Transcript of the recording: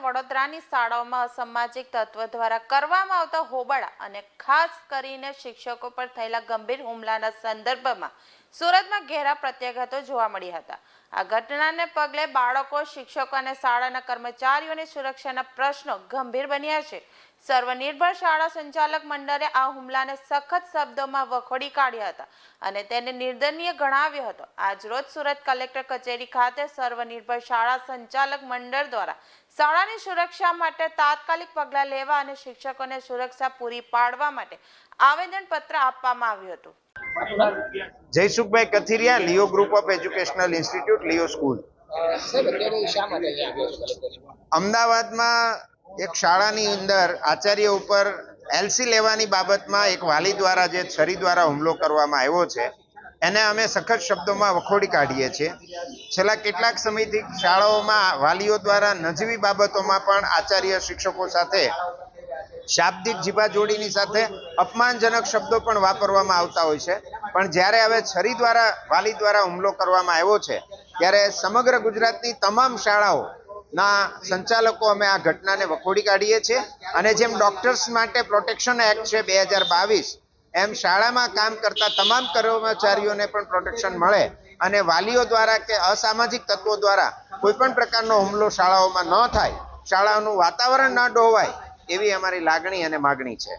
વડોદરાની શાળાઓમાં અસામાજિક તત્વ દ્વારા કરવામાં આવતા હોબાળા અને ખાસ કરીને શિક્ષકો પર થયેલા ગંભીર હુમલાના સંદર્ભમાં સુરતમાં ઘેરા પ્રત્યાઘાતો જોવા મળ્યા હતા. આ ઘટનાને પગલે બાળકો, શિક્ષકો અને શાળાના કર્મચારીઓની સુરક્ષાના પ્રશ્નો ગંભીર બન્યા છે. સર્વનિર્ભર શાળા સંચાલક મંડળે આ હુમલાને સખત શબ્દોમાં વખોડી કાઢ્યા હતા અને તેને નિર્દનીય ગણાવ્યો હતો. આજરોજ સુરત કલેક્ટર કચેરી ખાતે સર્વનિર્ભર શાળા સંચાલક મંડળ દ્વારા શાળાની સુરક્ષા માટે તાત્કાલિક પગલાં લેવા અને શિક્ષકોને સુરક્ષા પૂરી પાડવા માટે આવેદનપત્ર આપવામાં આવ્યું હતું. Jaysukhbhai Kathiriya Leo group of educational institute Leo school અમદાવાદમાં એક શાળાની અંદર આચાર્ય ઉપર એલસી લેવાની બાબતમાં એક વાલી દ્વારા જે છરી દ્વારા હુમલો કરવામાં આવ્યો છે એને અમે સખત શબ્દોમાં વખોડી કાઢીએ છીએ. છેલ્લા કેટલાક સમયથી શાળાઓમાં વાલીઓ દ્વારા નજીવી બાબતોમાં પણ આચાર્ય શિક્ષકો સાથે શાબ્દિક જીભાજોડીની સાથે અપમાનજનક શબ્દો પણ વાપરવામાં આવતા હોય છે. પણ જ્યારે હવે છરી દ્વારા, વાલી દ્વારા હુમલો કરવામાં આવ્યો છે, ત્યારે સમગ્ર ગુજરાતની તમામ શાળાઓ ના સંચાલકો અમે આ ઘટનાને વખોડી કાઢીએ છીએ અને જેમ ડોક્ટર્સ માટે પ્રોટેક્શન એક્ટ છે બે હજાર બાવીસ, એમ શાળામાં કામ કરતા તમામ કર્મચારીઓને પણ પ્રોટેક્શન મળે અને વાલીઓ દ્વારા કે અસામાજિક તત્વો દ્વારા કોઈ પણ પ્રકારનો હુમલો શાળાઓમાં ન થાય શાળાઓનું વાતાવરણ ન ડોવાય એવી અમારી લાગણી અને માગણી છે.